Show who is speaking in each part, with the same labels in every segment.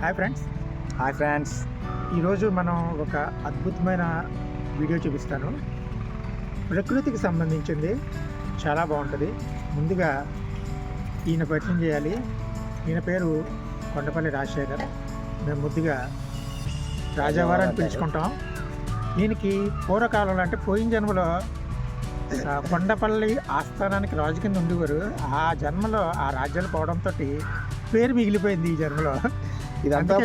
Speaker 1: Hi friends
Speaker 2: hi friends
Speaker 1: ఈరోజు మనం ఒక అద్భుతమైన వీడియో చూపిస్తాను. ప్రకృతికి సంబంధించింది చాలా బాగుంటుంది. ముందుగా ఈయన పరిచయం చేయాలి. ఈయన పేరు కొండపల్లి రాజశేఖర్. మేము ముద్దుగా రాజావారు అని పిలుచుకుంటాం. ఈయనకి పూర్వకాలంలో అంటే పోయిన జన్మలో కొండపల్లి ఆస్థానానికి రాజు కింద ఉండేవారు. ఆ జన్మలో ఆ రాజ్యాలు పోవడంతో పేరు మిగిలిపోయింది ఈ జన్మలో.
Speaker 2: ఇదంతా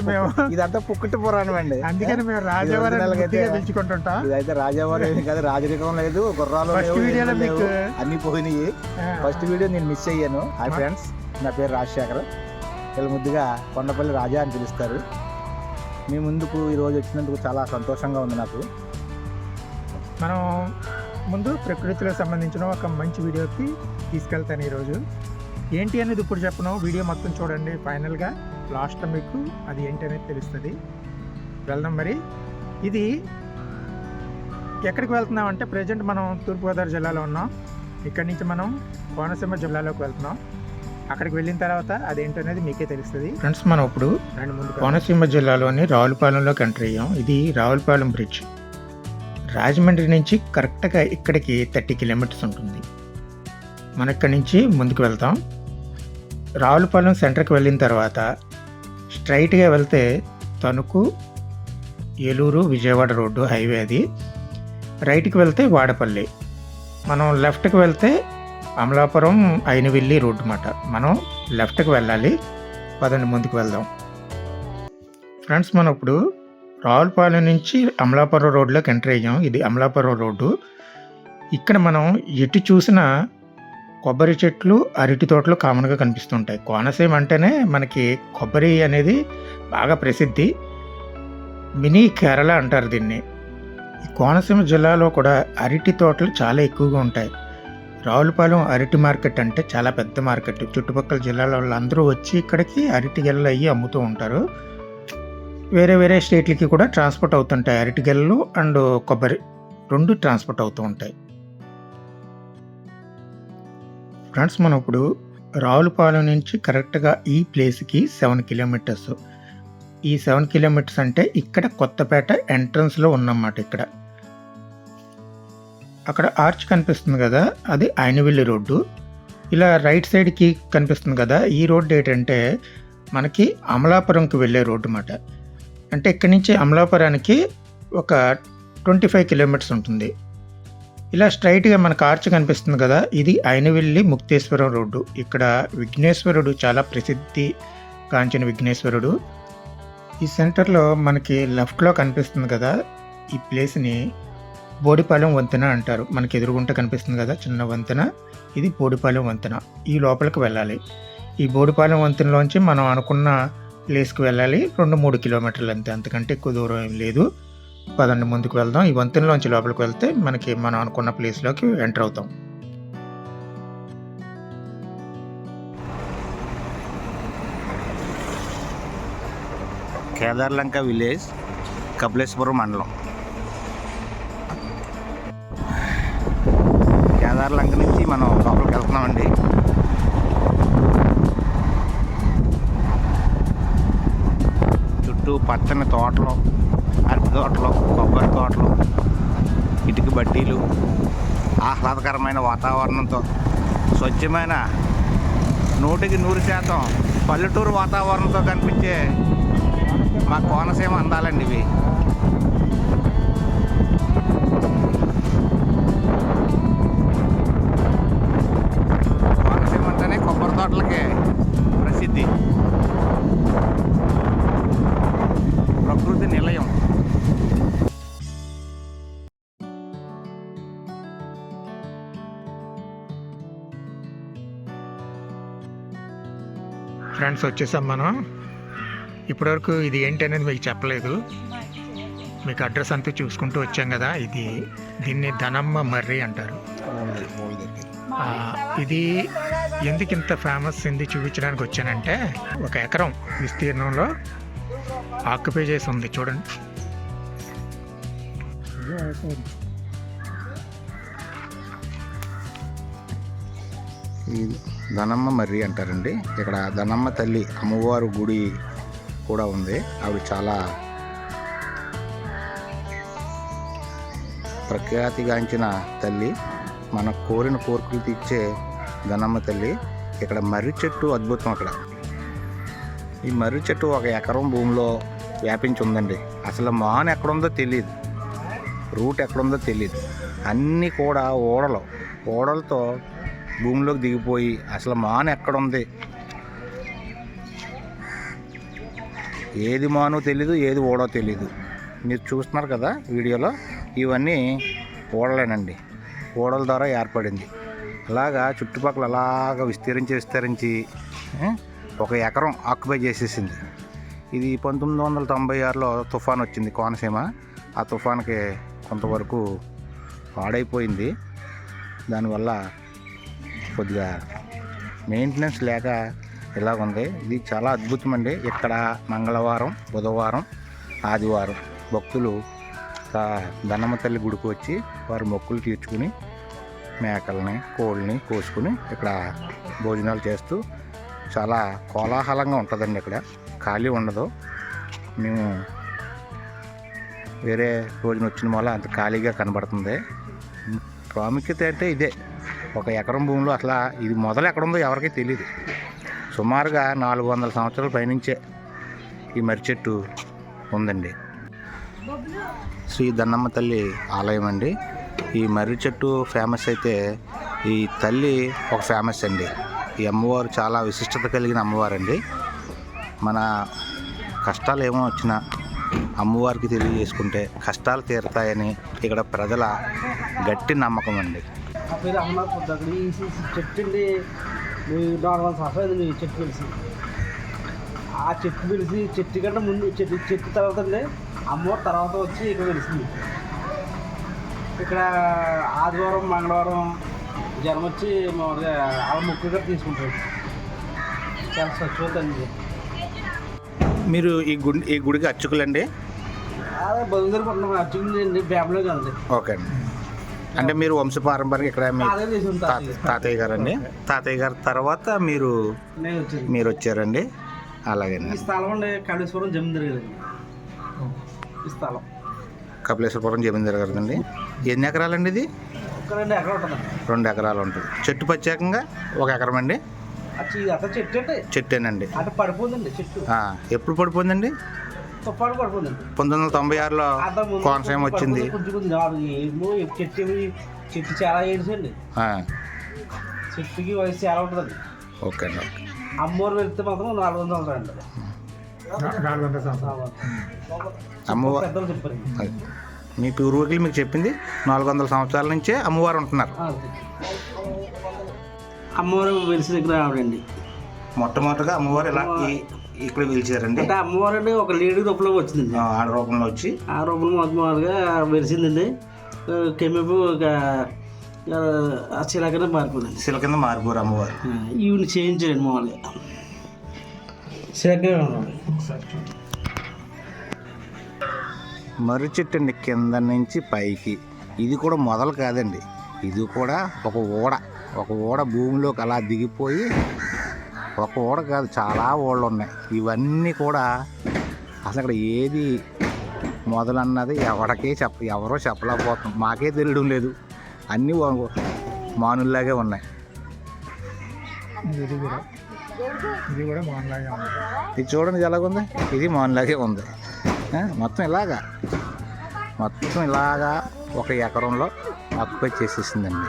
Speaker 2: ఇదంతా పుక్కటి పురాణం అండి.
Speaker 1: అందుకని మేము రాజావారి పిలుచుకుంటుంటాం
Speaker 2: ఇదైతే రాజావారు కాదు రాజరికం లేదు గుర్రాలు అన్ని పోయినాయి. ఫస్ట్ వీడియో నేను మిస్ అయ్యాను. హాయ్ ఫ్రెండ్స్ నా పేరు రాజశేఖర్. వీళ్ళు ముద్దుగా కొండపల్లి రాజా అని పిలుస్తారు. మీ ముందుకు ఈరోజు వచ్చినందుకు చాలా సంతోషంగా ఉంది నాకు.
Speaker 1: మనం ముందు ప్రకృతిలో సంబంధించిన ఒక మంచి వీడియోకి తీసుకెళ్తాను ఈరోజు. ఏంటి అనేది ఇప్పుడు చెప్పను. వీడియో మొత్తం చూడండి. ఫైనల్గా లాస్ట్లో మీకు అది ఏంటి అనేది తెలుస్తుంది. వెళ్దాం మరి. ఇది ఎక్కడికి వెళ్తున్నాం అంటే ప్రజెంట్ మనం తూర్పుగోదావరి జిల్లాలో ఉన్నాం. ఇక్కడి నుంచి మనం కోనసీమ జిల్లాలోకి వెళ్తున్నాం. అక్కడికి వెళ్ళిన తర్వాత అదేంటి అనేది మీకే తెలుస్తుంది. ఫ్రెండ్స్ మనం ఇప్పుడు కోనసీమ జిల్లాలోని రావులపాలెంలోకి ఎంటర్ అయ్యాం. ఇది రావులపాలెం బ్రిడ్జ్. రాజమండ్రి నుంచి కరెక్ట్గా ఇక్కడికి థర్టీ కిలోమీటర్స్ ఉంటుంది. మనం ఇక్కడి నుంచి ముందుకు వెళ్తాం. రావులపాలెం సెంటర్కి వెళ్ళిన తర్వాత స్ట్రైట్గా వెళ్తే తణుకు ఏలూరు విజయవాడ రోడ్డు హైవే అది. రైట్కి వెళ్తే వాడపల్లి. మనం లెఫ్ట్కి వెళ్తే అమలాపురం అయినవిల్లి రోడ్డు అన్నమాట మనం లెఫ్ట్కి వెళ్ళాలి. పదండి ముందుకు వెళ్దాం. ఫ్రెండ్స్ మనం ఇప్పుడు రావులపాలెం నుంచి అమలాపురం రోడ్లోకి ఎంటర్ అయ్యాం. ఇది అమలాపురం రోడ్డు. ఇక్కడ మనం ఎటు చూసినా కొబ్బరి చెట్లు అరటి తోటలు కామన్గా కనిపిస్తుంటాయి. కోనసీమ అంటేనే మనకి కొబ్బరి అనేది బాగా ప్రసిద్ధి. మినీ కేరళ అంటారు దీన్ని. ఈ కోనసీమ జిల్లాలో కూడా అరటి తోటలు చాలా ఎక్కువగా ఉంటాయి. రావులపాలెం అరటి మార్కెట్ అంటే చాలా పెద్ద మార్కెట్. చుట్టుపక్కల జిల్లాల వాళ్ళందరూ వచ్చి ఇక్కడికి అరటి గెలలు అయ్యి అమ్ముతూ ఉంటారు. వేరే వేరే స్టేట్లకి కూడా ట్రాన్స్పోర్ట్ అవుతుంటాయి. అరటి గెలలు అండ్ కొబ్బరి రెండు ట్రాన్స్పోర్ట్ అవుతూ ఉంటాయి. ఫ్రెండ్స్ మనం ఇప్పుడు రావులపాలెం నుంచి కరెక్ట్గా ఈ ప్లేస్కి సెవెన్ కిలోమీటర్స్. ఈ సెవెన్ కిలోమీటర్స్ అంటే ఇక్కడ కొత్తపేట ఎంట్రన్స్లో ఉన్నమాట ఇక్కడ. అక్కడ ఆర్చ్ కనిపిస్తుంది కదా అది ఆయనవెల్లి రోడ్డు. ఇలా రైట్ సైడ్కి కనిపిస్తుంది కదా ఈ రోడ్డు ఏంటంటే మనకి అమలాపురంకి వెళ్ళే రోడ్డు అన్నమాట. అంటే ఇక్కడి నుంచి అమలాపురానికి ఒక ట్వంటీ ఫైవ్ కిలోమీటర్స్ ఉంటుంది. ఇలా స్ట్రైట్గా మనకు ఆర్చ్ కనిపిస్తుంది కదా ఇది అయినవెల్లి ముక్తేశ్వరం రోడ్డు. ఇక్కడ విఘ్నేశ్వరుడు చాలా ప్రసిద్ధి కాంచిన విఘ్నేశ్వరుడు. ఈ సెంటర్లో మనకి లెఫ్ట్లో కనిపిస్తుంది కదా ఈ ప్లేస్ని బోడిపాలెం వంతెన అంటారు. మనకి ఎదురుగుంట కనిపిస్తుంది కదా చిన్న వంతెన. ఇది బోడిపాలెం వంతెన. ఈ లోపలికి వెళ్ళాలి. ఈ బోడిపాలెం వంతెనలోంచి మనం అనుకున్న ప్లేస్కి వెళ్ళాలి. రెండు మూడు కిలోమీటర్లు అంతే. అంతకంటే ఎక్కువ దూరం ఏం లేదు. పదండి ముందుకు వెళ్దాం. ఈ వంతెనలోంచి లోపలికి వెళ్తే మనకి మనం అనుకున్న ప్లేస్లోకి ఎంటర్ అవుతాం.
Speaker 2: కేదార్లంక విలేజ్ కపిలేశ్వరం మండలం. కేదార్లంక నుంచి మనం లోపలికి వెళ్తున్నామండి. చుట్టూ పచ్చని తోటలు అరటి తోటలు కొబ్బరి తోటలు ఇటుక బట్టీలు ఆహ్లాదకరమైన వాతావరణంతో స్వచ్ఛమైన నూటికి నూరు శాతం పల్లెటూరు వాతావరణంతో కనిపించే మా కోనసీమ అందాలండి ఇవి.
Speaker 1: ఫ్రెండ్స్ వచ్చేసాం మనం. ఇప్పటివరకు ఇది ఏంటి అనేది మీకు చెప్పలేదు. మీకు అడ్రస్ అంతా చూసుకుంటూ వచ్చాం కదా ఇది దీన్ని ధనమ్మ మర్రి అంటారు. ఇది ఎందుకు ఇంత ఫేమస్ ఉంది చూపించడానికి వచ్చానంటే ఒక ఎకరం విస్తీర్ణంలో ఆక్యుపై చేసి ఉంది చూడండి.
Speaker 2: ఈ ధనమ్మ మర్రి అంటారండి. ఇక్కడ ధనమ్మ తల్లి అమ్మవారు గుడి కూడా ఉంది. ఆవిడ చాలా ప్రఖ్యాతిగాంచిన తల్లి. మన కోరిన కోరికలు తీర్చే ధనమ్మ తల్లి. ఇక్కడ మర్రి చెట్టు అద్భుతం అక్కడ. ఈ మర్రి చెట్టు ఒక ఎకరం భూమిలో వ్యాపించి ఉందండి. అసలు మాన్ ఎక్కడుందో తెలియదు రూట్ ఎక్కడుందో తెలియదు అన్నీ కూడా ఓడలు. ఓడలతో భూమిలోకి దిగిపోయి అసలు మాన్ ఎక్కడుంది? ఏది మాను తెలీదు ఏది ఓడో తెలీదు. మీరు చూస్తున్నారు కదా వీడియోలో? ఇవన్నీ ఓడలేనండి. ఓడల ద్వారా ఏర్పడింది. అలాగా చుట్టుపక్కల అలాగ విస్తరించి విస్తరించి ఒక ఎకరం ఆక్యుపై చేసేసింది. ఇది పంతొమ్మిది వందల తొంభై ఆరులో తుఫాన్ వచ్చింది కోనసీమ. ఆ తుఫాన్కి కొంతవరకు పాడైపోయింది. దానివల్ల కొద్దిగా మెయింటెనెన్స్ లేక ఇలా ఉంది. ఇది చాలా అద్భుతం అండి. ఇక్కడ మంగళవారం బుధవారం ఆదివారం భక్తులు ధనమ్మ దన్నమ్మ తల్లి గుడికి వచ్చి వారు మొక్కులు తీర్చుకుని మేకల్ని కోళ్ళని కోసుకుని ఇక్కడ భోజనాలు చేస్తూ చాలా కోలాహలంగా ఉంటుందండి ఇక్కడ. ఖాళీ ఉండదు. మేము వేరే రోజున వచ్చిన వల్ల అంత ఖాళీగా కనబడుతుంది. ప్రాముఖ్యత అంటే ఇదే. ఒక ఎకరం భూమిలో అసలు ఇది మొదలు ఎక్కడుందో ఎవరికీ తెలియదు సుమారుగా నాలుగు వందల సంవత్సరాల పైనుంచే ఈ మర్రి చెట్టు ఉందండి. శ్రీ దన్నమ్మ తల్లి ఆలయం అండి. ఈ మర్రి చెట్టు ఫేమస్ అయితే ఈ తల్లి ఒక ఫేమస్ అండి. ఈ అమ్మవారు చాలా విశిష్టత కలిగిన అమ్మవారండి. మన కష్టాలు ఏమో వచ్చినా అమ్మవారికి తెలియజేసుకుంటే కష్టాలు తీరుతాయని ఇక్కడ ప్రజల గట్టి నమ్మకం అండి.
Speaker 3: నా పేరు అహ్మద్ పొద్దుగడి ఈ చెట్టు అండి మీ నార్మల్ సంవత్సరాలు మీ చెట్టు పిలిచి. ఆ చెట్టు పిలిచి చెట్టు కంటే ముందు చెట్టు చెట్టు తర్వాత అండి అమ్మవారు తర్వాత వచ్చి ఇక్కడ వెలిసింది ఇక్కడ ఆదివారం మంగళవారం జనం వచ్చి మామూలుగా వాళ్ళ మొక్కులు కూడా తీసుకుంటారు. చాలా స్వచ్ఛత అండి
Speaker 2: మీరు ఈ గుడి ఈ గుడికి అర్చకులండి?
Speaker 3: అదే బదులు పడుతున్నాం అర్జునండి ఫ్యామిలీ కదండి.
Speaker 2: ఓకే అండి. అంటే మీరు వంశపారంపర్యం ఇక్కడ మీ
Speaker 3: అదే చేసి
Speaker 2: తా-
Speaker 3: ఉంటారు
Speaker 2: తాతయ్య తాతయ్య. గారి తర్వాత మీరు మీరు వచ్చారండి. అలాగేనండి
Speaker 3: ఈ స్థలం అండి కళేశ్వరం జమీందర్ గారండి ఈ స్థలం.
Speaker 2: కపిలేశ్వరపురం జమీందార్ గారిదండి. ఎన్ని ఎకరాలండి ఇది?
Speaker 3: రెండు ఎకరాలు
Speaker 2: ఉంటుంది. చెట్టు ప్రత్యేకంగా ఒక ఎకరం అండి?
Speaker 3: అండి
Speaker 2: చెట్టేనండి. ఎప్పుడు పడిపోయిందండి
Speaker 3: పడిపోతుందండి
Speaker 2: పంతొమ్మిది వందల తొంభై ఆరులో కోనసీమ వచ్చింది.
Speaker 3: కొంచెం కొంచెం రాదు ఏమో ఈ చెట్టు చెట్టు చాలా ఏడ్చండి
Speaker 2: ఆ,
Speaker 3: చెట్టుకి వయసు చాలా ఉంటుందండి
Speaker 2: ఓకే అండి
Speaker 3: అమ్మవారు వెళ్తే మాత్రం నాలుగు వందలు
Speaker 1: సంవత్సరాలు
Speaker 2: అమ్మవారు. మీ పూర్వీకులు మీకు చెప్పింది నాలుగు వందల సంవత్సరాల నుంచే అమ్మవారు ఉంటున్నారు.
Speaker 3: అమ్మవారు వెలిసి దగ్గర ఆవిడండి.
Speaker 2: మొట్టమొదటిగా అమ్మవారు ఇలా ఇక్కడ పిలిచారండి.
Speaker 3: అంటే అమ్మవారు అండి ఒక లేడీ రూపంలో వచ్చిందండి.
Speaker 2: ఆ, ఆడ రూపంలో వచ్చి.
Speaker 3: ఆ రూపంలో మొదటిగా వెలిసిందండి కెమ్మెపు ఒక చిలకనే మారిపోయిందండి.
Speaker 2: శిల కింద మారిపోరు అమ్మవారు.
Speaker 3: ఈవిని చేయించారండి మామూలుగా. ఉన్నాడు
Speaker 2: మర్రి చెట్టు అండి కింద నుంచి పైకి. ఇది కూడా మొదలు కాదండి. ఇది కూడా ఒక ఓడ. ఒక ఓడ భూమిలోకి అలా దిగిపోయి ఒక ఓడ కాదు చాలా ఓడలు ఉన్నాయి ఇవన్నీ కూడా అసలు ఇక్కడ ఏది మొదలన్నది ఎవరికీ చెప్ప ఎవరో చెప్పలేకపోతున్నాం. మాకే తెలియడం లేదు. అన్నీ మానుల్లాగే ఉన్నాయి.
Speaker 1: ఇది కూడా ఇది కూడా బాగుంలాగే ఉంది.
Speaker 2: ఇది చూడండి ఎలాగుంది? ఇది మానులాగే ఉంది. మొత్తం ఇలాగా. మొత్తం ఇలాగా ఒక ఎకరంలో ఆక్యుపై చేసేసిందండి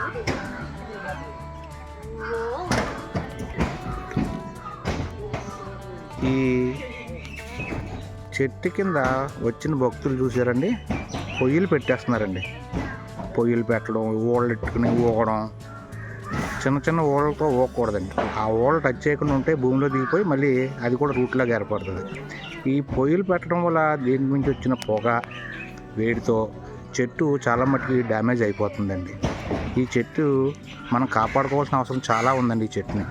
Speaker 2: ఈ చెట్టు కింద వచ్చిన భక్తులు చూసారండి పొయ్యిలు పెట్టేస్తున్నారండి. పొయ్యిలు పెట్టడం ఊళ్ళు ఎట్టుకుని ఊగడం. చిన్న చిన్న ఓళ్ళతో ఊగకూడదండి. ఆ ఓళ్ళు టచ్ చేయకుండా ఉంటే భూమిలో దిగిపోయి మళ్ళీ అది కూడా రూట్లాగా ఏర్పడుతుంది. ఈ పొయ్యిలు పెట్టడం వల్ల దీని నుంచి వచ్చిన పొగ వేడితో చెట్టు చాలా మట్టుకి డ్యామేజ్ అయిపోతుందండి. ఈ చెట్టు మనం కాపాడుకోవాల్సిన అవసరం చాలా ఉందండి ఈ చెట్టుని.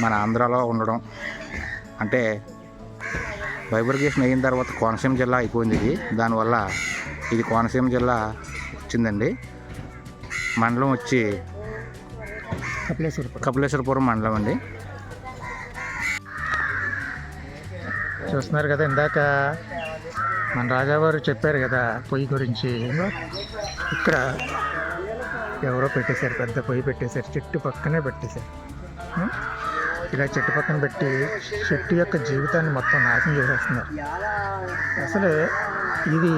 Speaker 2: మన ఆంధ్రాలో ఉండడం. అంటే వైబ్రిగేషన్ అయిన తర్వాత కోనసీమ జిల్లా అయిపోయింది ఇది. దానివల్ల ఇది కోనసీమ జిల్లా వచ్చిందండి. మండలం వచ్చి
Speaker 1: కపిలేశ్వరపురం.
Speaker 2: కపిలేశ్వరపురం మండలం అండి.
Speaker 1: చూస్తున్నారు కదా ఇందాక మన రాజావారు చెప్పారు కదా పొయ్యి గురించి. ఇక్కడ ఎవరో పెట్టేశారు పెద్ద పొయ్యి పెట్టేశారు చెట్టు పక్కనే పెట్టేశారు? ఇలా చెట్టు పక్కన పెట్టి చెట్టు యొక్క జీవితాన్ని మొత్తం నాశనం చేసేస్తున్నారు. అసలు ఇది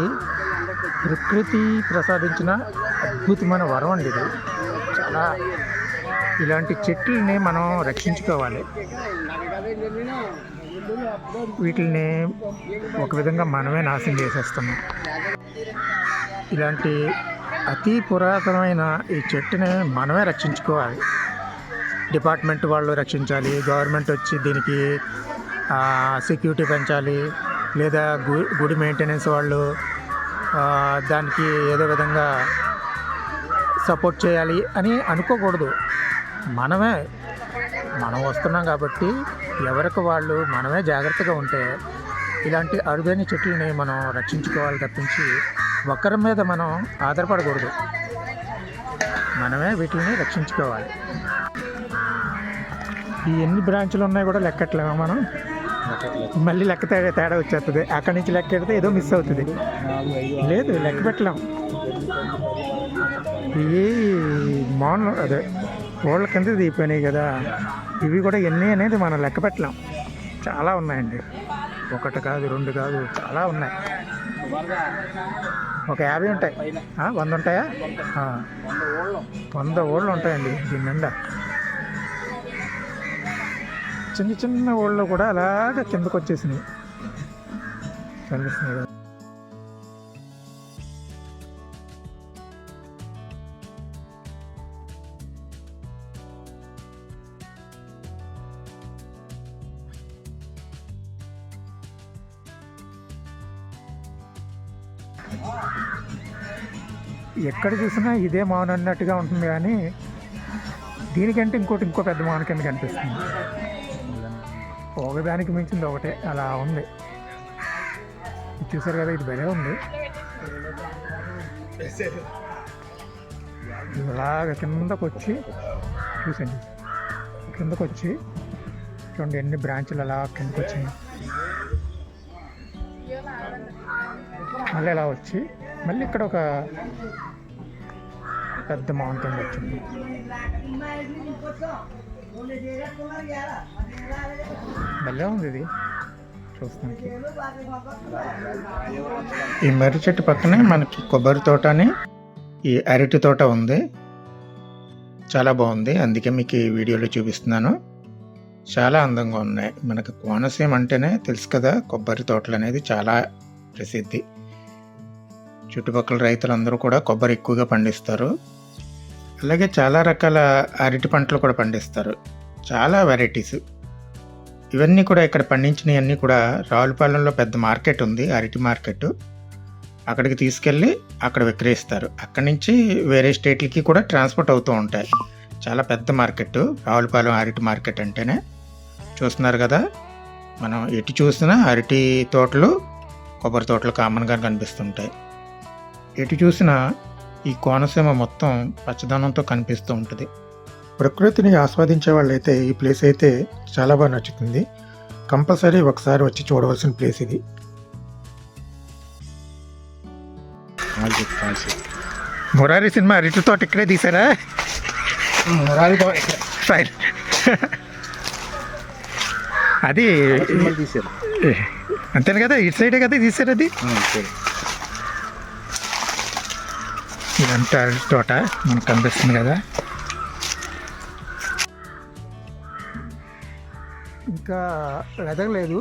Speaker 1: ప్రకృతి ప్రసాదించిన అద్భుతమైన వరం అండి ఇది. చాలా ఇలాంటి చెట్లని మనం రక్షించుకోవాలి. వీటిని ఒక విధంగా మనమే నాశనం చేసేస్తున్నాం. ఇలాంటి అతి పురాతనమైన ఈ చెట్టుని మనమే రక్షించుకోవాలి. డిపార్ట్మెంట్ వాళ్ళు రక్షించాలి గవర్నమెంట్ వచ్చి దీనికి సెక్యూరిటీ పెంచాలి లేదా గు గుడి మెయింటెనెన్స్ వాళ్ళు దానికి ఏదో విధంగా సపోర్ట్ చేయాలి అని అనుకోకూడదు. మనమే మనం వస్తున్నాం కాబట్టి ఎవరికి వాళ్ళు మనమే జాగ్రత్తగా ఉంటే ఇలాంటి అరుదైన చెట్లని మనం రక్షించుకోవాలి తప్పించి ఒకరి మీద మనం ఆధారపడకూడదు. మనమే వీటిని రక్షించుకోవాలి. ఈ ఎన్ని బ్రాంచులు ఉన్నాయి కూడా లెక్కట్లేమా మనం? మళ్ళీ లెక్క తేడా తేడా వచ్చేస్తుంది అక్కడి నుంచి లెక్క పెడితే ఏదో మిస్ అవుతుంది. లేదు లెక్క పెట్టలేం. ఇవి మాన్ అదే ఓళ్ళ కింద దిగిపోయినాయి కదా. ఇవి కూడా ఎన్ని అనేది మనం లెక్క పెట్టలేం. చాలా ఉన్నాయండి. ఒకటి కాదు రెండు కాదు చాలా ఉన్నాయి. ఒక యాభై ఉంటాయి. వంద ఉంటాయా? వంద ఓళ్ళు. ఉంటాయండి దీని నిండా. చిన్న చిన్న ఊళ్ళో కూడా అలాగ కిందకు వచ్చేసినాయి. కనిపిస్తున్నాయి ఎక్కడ చూసినా ఇదే మౌనన్నట్టుగా ఉంటుంది కానీ దీనికంటే ఇంకోటి ఇంకో పెద్ద మౌన కింద కనిపిస్తుంది. ఒకదానికి మించింది ఒకటే. అలా ఉంది. ఇది చూసారు కదా ఇది భలే ఉంది. ఇలాగ కిందకు వచ్చి చూసండి కిందకు వచ్చి చూడండి ఎన్ని బ్రాంచులు అలా కిందకు వచ్చినాయి మళ్ళీ ఇలా వచ్చి మళ్ళీ ఇక్కడ ఒక పెద్ద మౌంటైన్ వచ్చింది. భలే ఉంది ఇది. చూస్తానికి ఈ మర్రి చెట్టు పక్కనే మనకి కొబ్బరి తోట అని ఈ అరటి తోట ఉంది. చాలా బాగుంది. అందుకే మీకు ఈ వీడియోలో చూపిస్తున్నాను. చాలా అందంగా ఉన్నాయి. మనకు కోనసీమ అంటేనే తెలుసు కదా కొబ్బరి తోటలు అనేది చాలా ప్రసిద్ధి. చుట్టుపక్కల రైతులందరూ కూడా కొబ్బరి ఎక్కువగా పండిస్తారు. అలాగే చాలా రకాల అరటి పంటలు కూడా పండిస్తారు. చాలా వెరైటీస్ ఇవన్నీ కూడా ఇక్కడ పండించినవన్నీ కూడా రావులపాలెంలో పెద్ద మార్కెట్ ఉంది అరటి మార్కెట్. అక్కడికి తీసుకెళ్ళి అక్కడ విక్రయిస్తారు. అక్కడి నుంచి వేరే స్టేట్లకి కూడా ట్రాన్స్పోర్ట్ అవుతూ ఉంటాయి. చాలా పెద్ద మార్కెట్. రావులపాలెం అరటి మార్కెట్ అంటేనే చూస్తున్నారు కదా. మనం ఎటు చూసినా అరటి తోటలు కొబ్బరి తోటలు కామన్గా కనిపిస్తుంటాయి. ఎటు చూసినా ఈ కోనసీమ మొత్తం పచ్చదనంతో కనిపిస్తూ ఉంటుంది. ప్రకృతిని ఆస్వాదించే వాళ్ళైతే ఈ ప్లేస్ అయితే చాలా బాగా నచ్చుతుంది. కంపల్సరీ ఒకసారి వచ్చి చూడవలసిన ప్లేస్ ఇది. మురారి సినిమా అరటి తోట ఇక్కడే తీసారా? ఫైన్. అది
Speaker 2: తీసారు
Speaker 1: అంతేను కదా? ఇటు సైడే కదా తీసారు అది? ఇదంతా అరటి తోట మనకు కనిపిస్తుంది కదా. ఇంకా ఎదగలేదు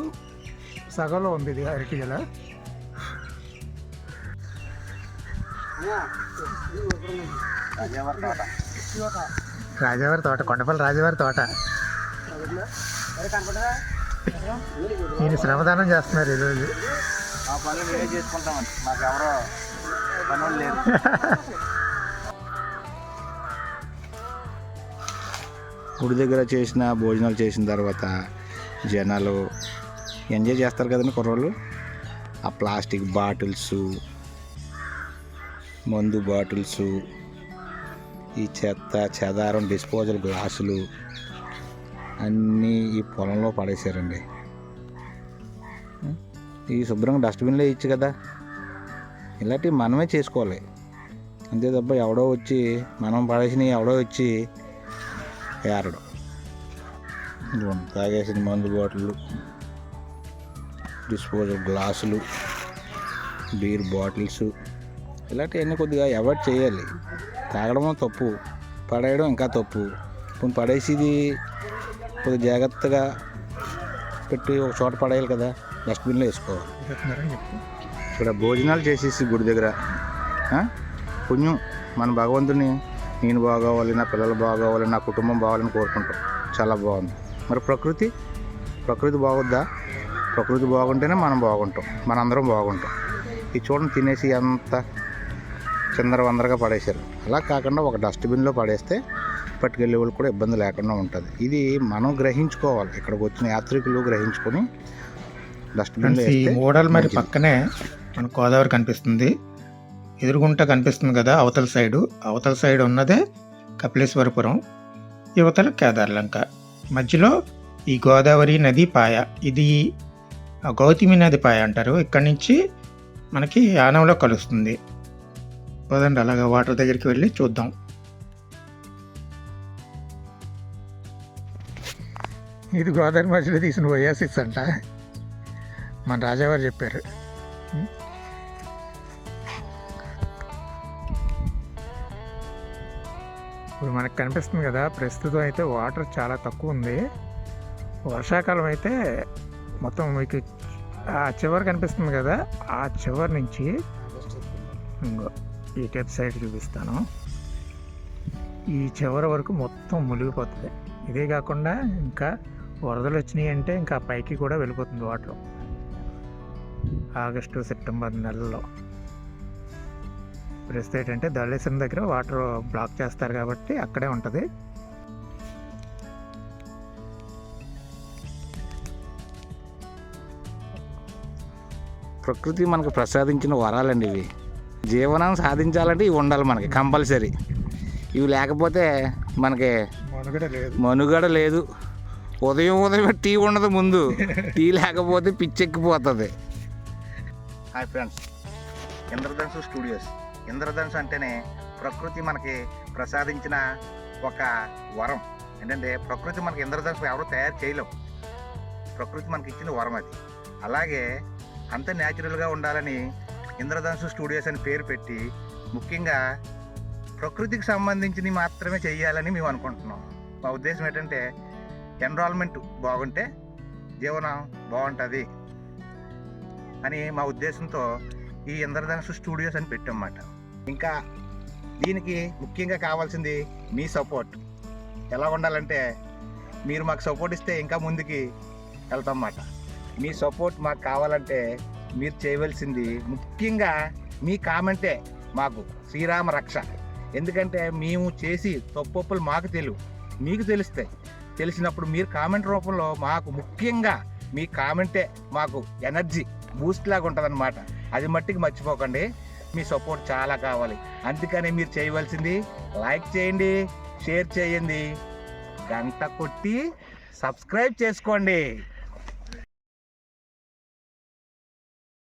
Speaker 1: సగంలో ఉంది ఇది అరటి గల. రాజావారి తోట కొండపల్లి రాజావారి తోట. ఈయన శ్రమదానం చేస్తున్నారు ఈరోజు.
Speaker 2: ఆ చేసుకుంటామండి. మాకు ఎవరో పనులు లేరు గుడి దగ్గర చేసిన భోజనాలు చేసిన తర్వాత జనాలు ఎంజాయ్ చేస్తారు కదండి కుర్రోళ్ళు? ఆ ప్లాస్టిక్ బాటిల్స్ మందు బాటిల్స్ ఈ చెత్త చెదారం డిస్పోజల్ గ్లాసులు అన్నీ ఈ పొలంలో పడేశారండి. ఈ శుభ్రంగా డస్ట్బిన్లో ఇచ్చు కదా? ఇలాంటివి మనమే చేసుకోవాలి. అంతే తప్ప ఎవడో వచ్చి మనం పడేసినవి ఎవడో వచ్చి ఏరడం. తాగేసిన మందు బాటిళ్ళు డిస్పోజల్ గ్లాసులు బీర్ బాటిల్స్ ఇలాంటివన్నీ కొద్దిగా అవాయిడ్ చేయాలి. తాగడమో తప్పు పడేయడం ఇంకా తప్పు. ఇప్పుడు పడేసేది కొద్దిగా జాగ్రత్తగా పెట్టి ఒక చోట పడేయాలి కదా డస్ట్బిన్లో వేసుకోవాలి. ఇక్కడ భోజనాలు చేసేసి గుడి దగ్గర. పుణ్యం మన భగవంతుని నేను బాగోవాలి నా పిల్లలు బాగోవాలి నా కుటుంబం బాగాలని కోరుకుంటాం. చాలా బాగుంది. మరి ప్రకృతి? ప్రకృతి బాగుద్దా? ప్రకృతి బాగుంటేనే మనం బాగుంటాం. మనందరం బాగుంటాం. ఈ చూడండి తినేసి అంత చిందర వందరగా పడేశారు. అలా కాకుండా ఒక డస్ట్బిన్లో పడేస్తే పట్టుకెళ్ళే వాళ్ళు కూడా ఇబ్బంది లేకుండా ఉంటుంది. ఇది మనం గ్రహించుకోవాలి. ఇక్కడికి వచ్చిన యాత్రికులు గ్రహించుకొని డస్ట్బిన్లో
Speaker 1: ఫ్రెండ్స్ ఈ మూడల మరి. పక్కనే మన గోదావరి కనిపిస్తుంది. ఎదురుగుంట కనిపిస్తుంది కదా అవతల సైడు. అవతల సైడ్ ఉన్నదే కపిలేశ్వరపురం యువతల కేదార్లంక. మధ్యలో ఈ గోదావరి నది పాయ. ఇది ఆ గౌతమి నది పాయ అంటారు. ఇక్కడి నుంచి మనకి యానంలో కలుస్తుంది. పదండి అలాగా వాటర్ దగ్గరికి వెళ్ళి చూద్దాం. ఇది గోదావరి మధ్యలో తీసిన ఓయాసిస్ అంట. మన రాజావారు చెప్పారు. ఇప్పుడు మనకు కనిపిస్తుంది కదా ప్రస్తుతం అయితే వాటర్ చాలా తక్కువ ఉంది. వర్షాకాలం అయితే మొత్తం మీకు ఆ చివరి కనిపిస్తుంది కదా ఆ చివరి నుంచి ఇంకో ఈ టెప్ సైడ్ చూపిస్తాను. ఈ చివరి వరకు మొత్తం మునిగిపోతుంది. ఇదే కాకుండా ఇంకా వరదలు వచ్చినాయి అంటే ఇంకా పైకి కూడా వెళ్ళిపోతుంది వాటర్. ఆగస్టు సెప్టెంబర్ నెలలో. ప్రస్తుతం ఏంటంటే ధవళేశ్వరం దగ్గర వాటర్ బ్లాక్ చేస్తారు కాబట్టి అక్కడే ఉంటుంది.
Speaker 2: ప్రకృతి మనకు ప్రసాదించిన వరాలండి ఇవి. జీవనం సాధించాలంటే ఇవి ఉండాలి మనకి కంపల్సరీ. ఇవి లేకపోతే మనకి
Speaker 1: మనుగడ లేదు.
Speaker 2: ఉదయం ఉదయం టీ ఉండదు ముందు. టీ లేకపోతే పిచ్చెక్కిపోతుంది. Hi friends. Indradhanusu Studios. Indradhanusu అంటేనే ప్రకృతి మనకి ప్రసాదించిన ఒక వరం. ఏంటంటే ప్రకృతి మనకి ఇంద్రధనుసు ఎవరు తయారు చేయలేం. ప్రకృతి మనకి ఇచ్చిన వరం అది. అలాగే అంత న్యాచురల్గా ఉండాలని ఇంద్రధనుసు స్టూడియోస్ అని పేరు పెట్టి ముఖ్యంగా ప్రకృతికి సంబంధించినవి మాత్రమే చేయాలని మేము అనుకుంటున్నాం. మా ఉద్దేశం ఏంటంటే ఎన్రాల్మెంట్ బాగుంటే జీవనం బాగుంటుంది. అని మా ఉద్దేశంతో ఈ ఇంద్రధనుసు స్టూడియోస్ అని పెట్టామన్నమాట. ఇంకా దీనికి ముఖ్యంగా కావాల్సింది మీ సపోర్ట్. ఎలా ఉండాలంటే మీరు మాకు సపోర్ట్ ఇస్తే ఇంకా ముందుకి వెళ్తాం అన్నమాట మీ సపోర్ట్ మాకు కావాలంటే మీరు చేయవలసింది ముఖ్యంగా మీ కామెంటే మాకు శ్రీరామ రక్ష. ఎందుకంటే మేము చేసి తప్పొప్పులు మాకు తెలియవు మీకు తెలిస్తే తెలిసినప్పుడు మీరు కామెంట్ రూపంలో మాకు ముఖ్యంగా మీ కామెంటే మాకు ఎనర్జీ. బూస్ట్ లాగా ఉంటుంది అది మట్టికి మర్చిపోకండి. మీ సపోర్ట్ చాలా కావాలి. అందుకని మీరు చేయవలసింది లైక్ చేయండి షేర్ చేయండి. గంట కొట్టి సబ్స్క్రైబ్ చేసుకోండి.